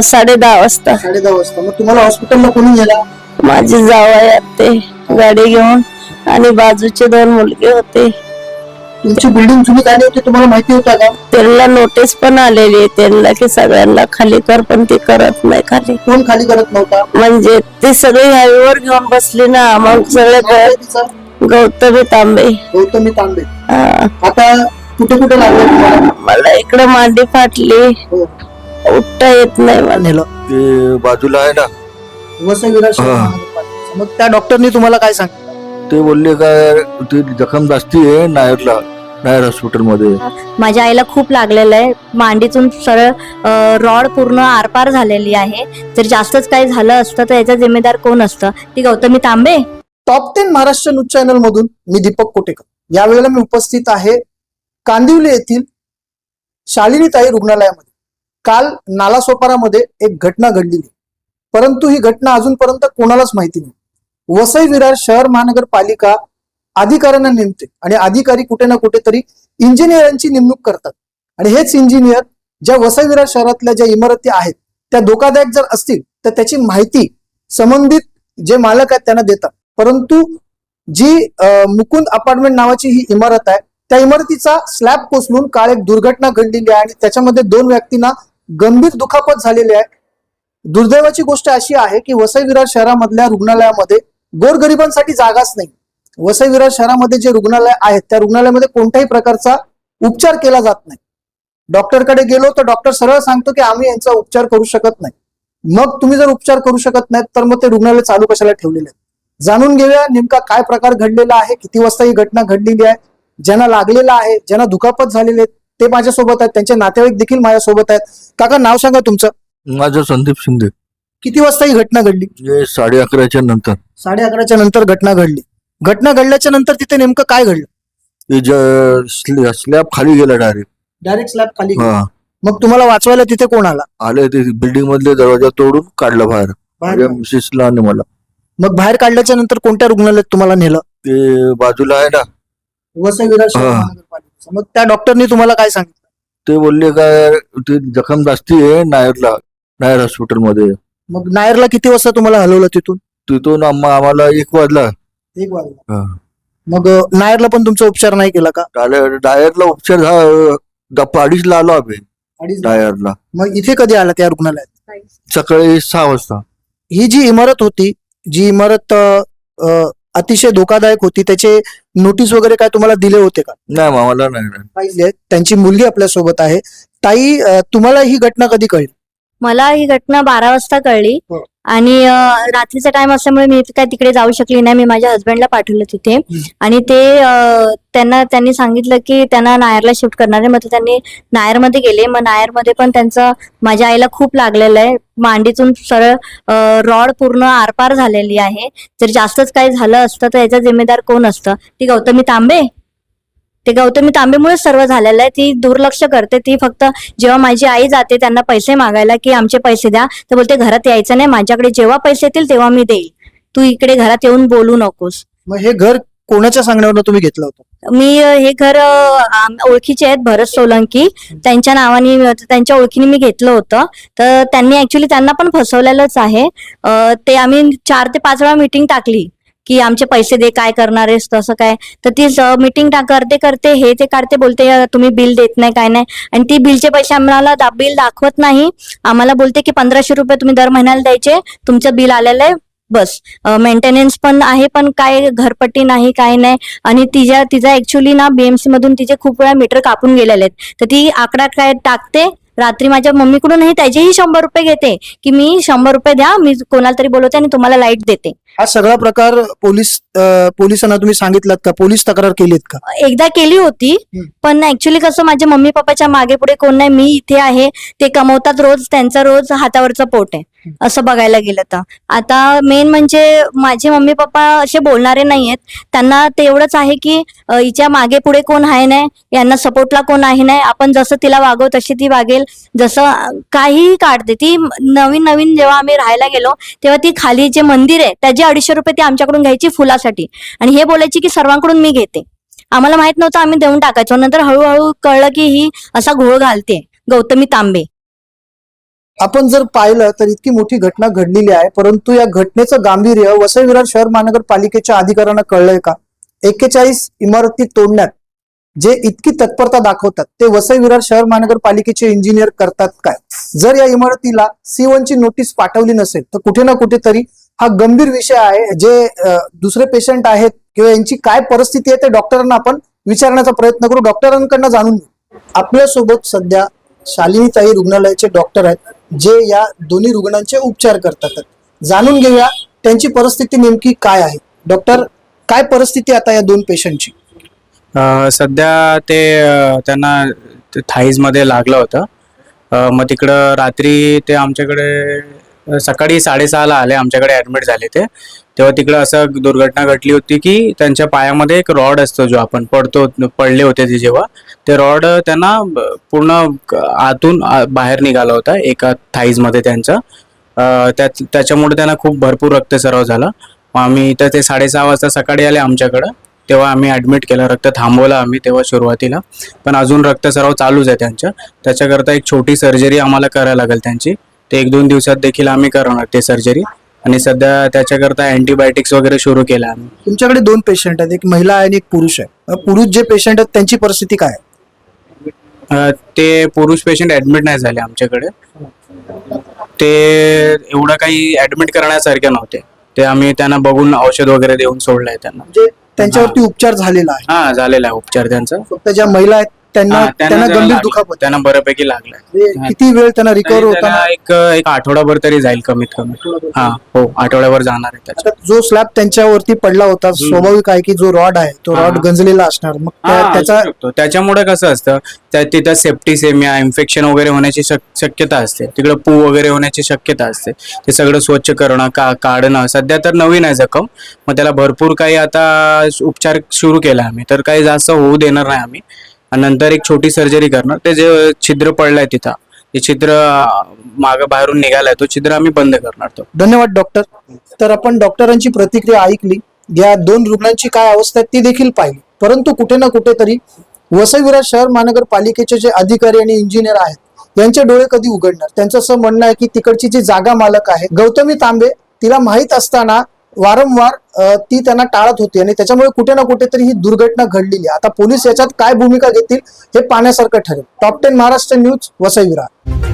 साडे दहा वाजता. साडे दहा वाजता. मग तुम्हाला हॉस्पिटलला कोणी नेला? माझी जावई ते गाडी घेऊन. आणि बाजूचे दोन मुलगे होते. तुमची बिल्डिंग जुनी झाली होती तुम्हाला माहिती होता का? त्यांना नोटीस पण आलेली आहे. त्यांना की सगळ्यांना खाली कर पण ते करत नाही खाली. कोण खाली करत नव्हता? म्हणजे ते सगळे हायवेवर घेऊन बसले ना. मग सगळे नाव काय ग- तिचं? गौतमी तांबे. गौतमी तांबे. हा. आता कुठे कुठे लागलं तुम्हाला? मला इकडे मांडी फाटली. हो. उठता येत नाही मला नेलं ते बाजूला आहे ना. हा. मग त्या डॉक्टरनी तुम्हाला काय सांगितलं? ते बोलले काय ते जखम जास्ती आहे नायरला नायर हॉस्पिटलमध्ये. माझ्या आईला खूप लागलेलं आहे. मांडीतून सरळ अ, रॉड पूर्ण आरपार झालेली आहे. जर जास्तच काही झालं असतं तर याचा जिम्मेदार कोण असतं? ती Gautami Tambe? Top ten Maharashtra news channel मधून मी दीपक कोटेकर. यावेळेला मी उपस्थित आहे. कांदिवली येथील शालिनीताई रुग्णालयामध्ये. काल नालासोपारामध्ये एक घटना घडली. परंतु ही घटना अजूनपर्यंत कोणालाच माहिती नाही. वसई विरार शहर महानगरपालिका अधिकाऱ्यांना नेमते आणि अधिकारी कुठे ना कुठेतरी इंजिनियरांची नेमणूक करतात. आणि हेच इंजिनियर ज्या वसई विरार शहरातल्या ज्या इमारती आहेत त्या धोकादायक जर असतील तर त्याची माहिती संबंधित जे मालक आहेत त्यांना देतात. परंतु जी मुकुंद अपार्टमेंट नावाची ही इमारत आहे त्या इमारतीचा स्लॅब कोसळून काल एक दुर्घटना घडलेली आहे आणि त्याच्यामध्ये दोन व्यक्तींना गंभीर दुखापत झालेली आहे. दुर्दैवाची गोष्ट अशी आहे की वसई विरार शहरामधल्या रुग्णालयामध्ये गोरगरिबांसाठी जागाच नाही. वसई विरार शहरामध्ये जे रुग्णालय आहेत त्या रुग्णालयामध्ये कोणत्याही प्रकारचा उपचार केला जात नाही. डॉक्टरकडे गेलो तर डॉक्टर सरळ सांगतो की आम्ही यांचा उपचार करू शकत नाही. मग तुम्ही जर उपचार करू शकत नाहीत तर मग ते रुग्णालय चालू कशाला ठेवलेले आहेत? जाणून घेऊया नेमका काय प्रकार घडलेला आहे किती वाजता ही घटना घडलेली आहे ज्यांना लागलेला आहे ज्यांना दुखापत झालेले आहेत ते माझ्यासोबत आहेत त्यांचे नातेवाईक देखील माझ्यासोबत आहेत. काका नाव सांगा तुमचं. माझं संदीप शिंदे. किती वाजता ही घटना घडली? हे साडे अकराच्या नंतर. साडे अकराच्या नंतर घटना घडली. घटना घडल्याच्या नंतर तिथे नेमकं काय घडलं? ते ज- स्लॅब खाली गेला डायरेक्ट. डायरेक्ट स्लॅब खाली गेला. हा. मग तुम्हाला वाचवायला तिथे कोण आला? आले ते बिल्डिंग मधले दरवाजा तोडून काढलं बाहेर. बाहेर माझ्या मिसेसला आणि मला. मग बाहेर काढल्याच्या नंतर कोणत्या रुग्णालयात तुम्हाला नेलं? ते बाजूला आहे ना शहर हा. महानगरपालिकेचं. मग त्या डॉक्टरनी तुम्हाला काय सांगितलं? ते बोलले काय ते जखम जास्ती आहे नायरला नायर हॉस्पिटलमध्ये. मग नायरला किती वाजता तुम्हाला हलवलं तिथून? तिथून आम्हा- आम्हाला एक वाजला. एक वाजता हा. मग अं, नायरला पण तुमचा उपचार नाही केला का? डाय- डायरला उपचार झा- दप- अडीचला आलो आम्ही. अडीच डायरला मग इथे कधी आला त्या रुग्णालयात? सकाळी सहा वाजता. ही जी इमारत होती जी इमारत अं, अं, अतिशय धोकादायक होती. त्याचे नोटीस वगैरे काय तुम्हाला दिले होते का? नाही मामाला नाही नाही. पाहिले त्यांची मुलगी आपल्यासोबत आहे. ताई अं, तुम्हाला ही घटना कधी कळली? मला ही घटना बारा वाजता कळली. हो. आणि अ, रात्रीचा टाइम असल्यामुळे मी काय तिकडे जाऊ शकली नाही. मी माझ्या हस्बंडला पाठवलं तिथे. आणि ते अ, त्यांना त्यांनी सांगितलं की त्यांना नायरला शिफ्ट करणार आहे. मग ते त्यांनी नायरमध्ये गेले. मग नायरमध्ये पण त्यांचं माझ्या आईला खूप लागलेलं आहे. मांडीतून सरळ रॉड पूर्ण आरपार झालेली आहे. जर जास्तच काही झालं असतं तर याचा जिम्मेदार कोण असतं? ती गौतमी तांबे? ते गौतमी तांबेमुळेच सर्व झालेलं आहे. ती दुर्लक्ष करते. ती फक्त जेव्हा माझी आई जाते त्यांना पैसे मागायला की आमचे पैसे द्या. तर बोलते घरात यायचं नाही. माझ्याकडे जेव्हा पैसे येतील तेव्हा मी देईल. तू इकडे घरात येऊन बोलू नकोस. मग हे घर कोणाच्या सांगण्यावरनं तुम्ही घेतलं होतं? मी हे घर आम- ओळखीचे आहेत भरत सोलंकी. त्यांच्या नावाने त्यांच्या ओळखीने मी घेतलं होतं. तर त्यांनी ऍक्च्युली त्यांना पण फसवलेलंच आहे. अ, ते आम्ही चार ते पाच वेळा मिटिंग टाकली. की आमचे पैसे दे काय करणार आहेस तसं काय? तर ती मिटिंग करते करते हे ते काढते बोलते तुम्ही बिल देत नाही काय नाही. आणि ती बिलचे पैसे आम्हाला दा, बिल दाखवत नाही. आम्हाला बोलते की पंधराशे रुपये तुम्ही दर महिन्याला द्यायचे तुमचं बिल आलेलं आहे बस. मेंटेनन्स पण आहे पण काय घरपट्टी नाही काय नाही. आणि तिच्या तिचा ऍक्च्युली ना बीएमसी मधून तिचे खूप वेळा मीटर कापून गेलेले आहेत. तर ती आकडा काय टाकते रात्री माझ्या मम्मीकडूनही त्याचेही शंभर रुपये घेते. की मी शंभर रुपये द्या मी कोणाला तरी बोलवते आणि तुम्हाला लाइट देते. हा सगळा प्रकार पोलीस अं, पोलिसांना तुम्ही सांगितलात का? पोलीस तक्रार केलीत का? एकदा केली होती हम्म. पण ऍक्च्युली कसं माझ्या मम्मी पप्पाच्या मागे पुढे कोण नाही मी इथे आहे ते कमवतात रोज त्यांचा रोज हातावरचं पोट आहे. असं बघायला गेलं तर. आता मेन म्हणजे माझे मम्मी पप्पा असे बोलणारे नाहीयेत. त्यांना तेवढंच आहे की हिच्या मागे पुढे कोण आहे नाही यांना सपोर्टला कोण आहे नाही आपण जसं तिला वागव तशी ती वागेल. जसं काहीही काढते. ती नवीन नवीन जेव्हा आम्ही राहायला गेलो तेव्हा ती खाली जे मंदिर आहे त्याचे अडीचशे रुपये ती आमच्याकडून घ्यायची फुलासाठी. आणि हे बोलायची की सर्वांकडून मी घेते. आम्हाला माहीत नव्हतं आम्ही देऊन टाकायचो. नंतर हळूहळू कळलं की ही असा घोळ घालते. गौतमी तांबे. आपण जर पाहिलं तर इतकी मोठी घटना घडलेली आहे परंतु या घटनेचं गांभीर्य वसई विरार शहर महानगरपालिकेच्या अधिकाऱ्यांना कळलंय का? एक्केचाळीस इमारती तोडण्यात जे इतकी तत्परता दाखवतात ते वसई विरार शहर महानगरपालिकेचे इंजिनियर करतात काय? जर या इमारतीला सी ची नोटीस पाठवली नसेल तर कुठे ना कुठेतरी हा गंभीर विषय आहे जे दुसरे पेशंट आहेत किंवा यांची काय परिस्थिती आहे ते डॉक्टरांना आपण विचारण्याचा प्रयत्न करू. डॉक्टरांकडनं जाणून घेऊ. आपल्यासोबत सध्या शालिनीताई रुग्णालयाचे डॉक्टर आहेत जे या दोन्ही रुग्णांचे उपचार करतात. जाणून घेऊया त्यांची परिस्थिती नेमकी काय आहे. डॉक्टर काय परिस्थिती आता या दोन पेशंटची? सध्या ते त्यांना थाईजमध्ये लागलं होतं. मग तिकडं रात्री ते आमच्याकडे सकाळी साडेसहाला आले आमच्याकडे ॲडमिट झाले ते. तेव्हा तिकडं असं दुर्घटना घडली होती की त्यांच्या पायामध्ये एक रॉड असतो जो आपण पडतो पडले होते ते जेव्हा. ते रॉड त्यांना पूर्ण आतून बाहेर निघाला होता एका थाईजमध्ये त्यांचा. अ, त्याच त्याच्यामुळे त्यांना खूप भरपूर रक्तसराव झाला. मग आम्ही इथं ते साडेसहा वाजता सकाळी आले आमच्याकडं. तेव्हा आम्ही ॲडमिट केलं रक्त थांबवलं आम्ही तेव्हा सुरुवातीला. पण अजून रक्तसराव चालूच आहे त्यांच्या. त्याच्याकरता एक छोटी सर्जरी आम्हाला करायला लागेल त्यांची. ते एक दोन दिवसात देखील आम्ही करणार ते सर्जरी आणि सध्या त्याच्याकरता अँटीबायोटिक्स वगैरे सुरू केलं आम्ही. तुमच्याकडे दोन पेशंट आहेत एक महिला आहे आणि एक पुरुष आहे. पुरुष जे पेशंट आहेत त्यांची परिस्थिती काय आहे? अ, ते पुरुष पेशंट ॲडमिट नाही झाले आमच्याकडे. ते एवढं काही ॲडमिट करण्यासारखे नव्हते. ते आम्ही त्यांना बघून औषध वगैरे देऊन सोडलंय त्यांना. म्हणजे त्यांच्यावरती उपचार झालेला आहे. हा झालेला आहे उपचार त्यांचा. फक्त ज्या महिला आहेत त्यांना त्यांना गंभीर. दुखापत. त्यांना बऱ्यापैकी लागलाय किती वेळ त्यांना रिकवर होताना त्याला एक एक आठवडाभर तरी जाईल कमीत कमी. हा हो आठवड्याभर जाणार आहे जो स्लॅब त्यांच्यावरती पडला होता स्वाभाविक आहे की जो रॉड आहे तो. रॉड गंजलेला असणार. मग त्या- त्याचा. त्याच्यामुळे कसं असतं तिथं सेप्टिसेमिया इन्फेक्शन वगैरे होण्याची शक- शक्यता असते. तिकडं पू वगैरे होण्याची शक्यता असते. ते सगळं स्वच्छ करणं का काढणं सध्या तर नवीन आहे जखम. मग त्याला भरपूर काही आता उपचार सुरू केला आम्ही. तर काही जास्त होऊ देणार नाही आम्ही. आणि नंतर एक छोटी सर्जरी करणार. ते जे छिद्र पडलंय तिथं ते छिद्र माग बाहेरून निघालाय तो छिद्र आम्ही बंद करणार तो. धन्यवाद डॉक्टर तर आपण डॉक्टरांची प्रतिक्रिया ऐकली. या दोन रुग्णांची काय अवस्था आहे ती देखील पाहिली. परंतु कुठे ना कुठेतरी वसईविरा शहर महानगरपालिकेचे जे अधिकारी आणि इंजिनियर आहेत यांचे डोळे कधी उघडणार? त्यांचं असं म्हणणं आहे की तिकडची जी जागा मालक आहे गौतमी तांबे तिला माहीत असताना वारंवार ती त्यांना टाळत होती आणि त्याच्यामुळे कुठे ना कुठेतरी ही दुर्घटना घडलेली आता पोलीस याच्यात काय भूमिका घेतील हे पाहण्यासारखं ठरेल. Top ten Maharashtra news Vasai Virar.